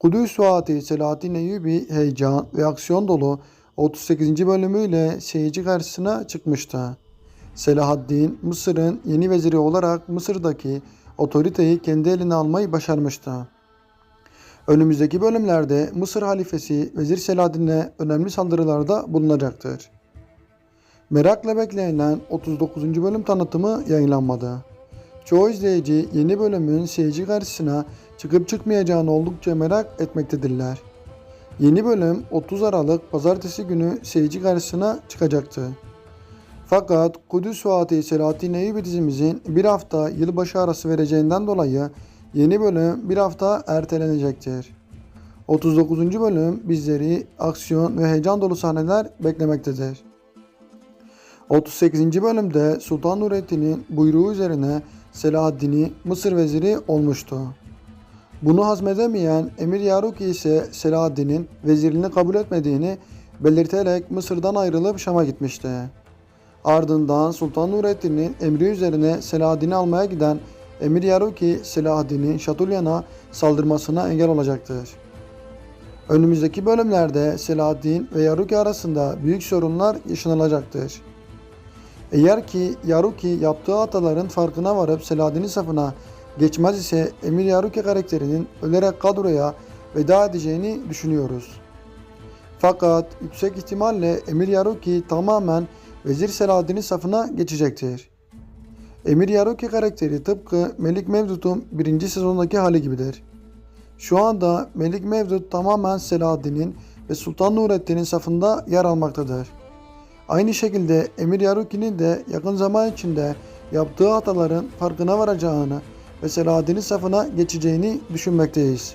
Kudüs Vaati Selahattin Eyyubi heyecan ve aksiyon dolu 38. bölümüyle seyirci karşısına çıkmıştı. Selahaddin, Mısır'ın yeni veziri olarak Mısır'daki otoriteyi kendi eline almayı başarmıştı. Önümüzdeki bölümlerde Mısır halifesi Vezir Selahaddin'e önemli saldırılarda bulunacaktır. Merakla beklenilen 39. bölüm tanıtımı yayınlanmadı. Çoğu izleyici yeni bölümün seyirci karşısına çıkıp çıkmayacağını oldukça merak etmektedirler. Yeni bölüm 30 Aralık Pazartesi günü seyirci karşısına çıkacaktı. Fakat Kudüs Vaati Selahattin Eyyubi dizimizin bir hafta yılbaşı arası vereceğinden dolayı yeni bölüm bir hafta ertelenecektir. 39. bölüm bizleri aksiyon ve heyecan dolu sahneler beklemektedir. 38. bölümde Sultan Nurettin'in buyruğu üzerine Selahaddin'i Mısır veziri olmuştu. Bunu hazmedemeyen Emir Yaruki ise Selahaddin'in vezirliğini kabul etmediğini belirterek Mısır'dan ayrılıp Şam'a gitmişti. Ardından Sultan Nurettin'in emri üzerine Selahaddin'i almaya giden Emir Yaruki Selahaddin'in Şatulyan'a saldırmasına engel olacaktır. Önümüzdeki bölümlerde Selahaddin ve Yaruki arasında büyük sorunlar yaşanılacaktır. Eğer ki Yaruki yaptığı hataların farkına varıp Selahaddin'in safına geçmez ise Emir Yaruki karakterinin ölerek kadroya veda edeceğini düşünüyoruz. Fakat yüksek ihtimalle Emir Yaruki tamamen Vezir Selahaddin'in safına geçecektir. Emir Yaruki karakteri tıpkı Melik Mevdut'un birinci sezondaki hali gibidir. Şu anda Melik Mevdut tamamen Selahaddin'in ve Sultan Nurettin'in safında yer almaktadır. Aynı şekilde Emir Yaruki'nin de yakın zaman içinde yaptığı hataların farkına varacağını ve Selahaddin'in safına geçeceğini düşünmekteyiz.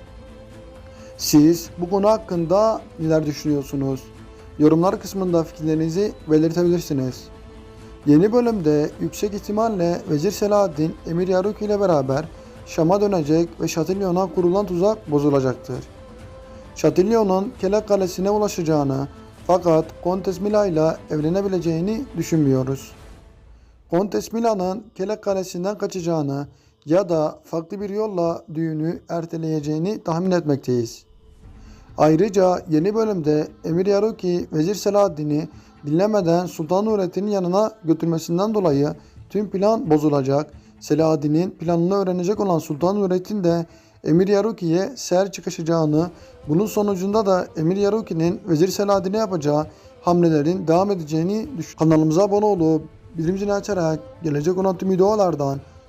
Siz bu konu hakkında neler düşünüyorsunuz? Yorumlar kısmında fikirlerinizi belirtebilirsiniz. Yeni bölümde yüksek ihtimalle Vezir Selahaddin Emir Yaruki ile beraber Şam'a dönecek ve Şatilyon'a kurulan tuzak bozulacaktır. Şatilyon'un Kelek Kalesi'ne ulaşacağını fakat Kontes Mila ile evlenebileceğini düşünmüyoruz. Kontes Mila'nın Kelek Kalesi'nden kaçacağını ya da farklı bir yolla düğünü erteleyeceğini tahmin etmekteyiz. Ayrıca yeni bölümde Emir Yaruki Vezir Selahaddin'i dinlemeden Sultan Nurettin'in yanına götürmesinden dolayı tüm plan bozulacak. Selahaddin'in planını öğrenecek olan Sultan Nurettin de Emir Yaruki'ye ser çıkışacağını, bunun sonucunda da Emir Yaruki'nin Vezir Selahaddin'e yapacağı hamlelerin devam edeceğini düşün. Kanalımıza abone olup bildirim açarak gelecek olan tüm videolardan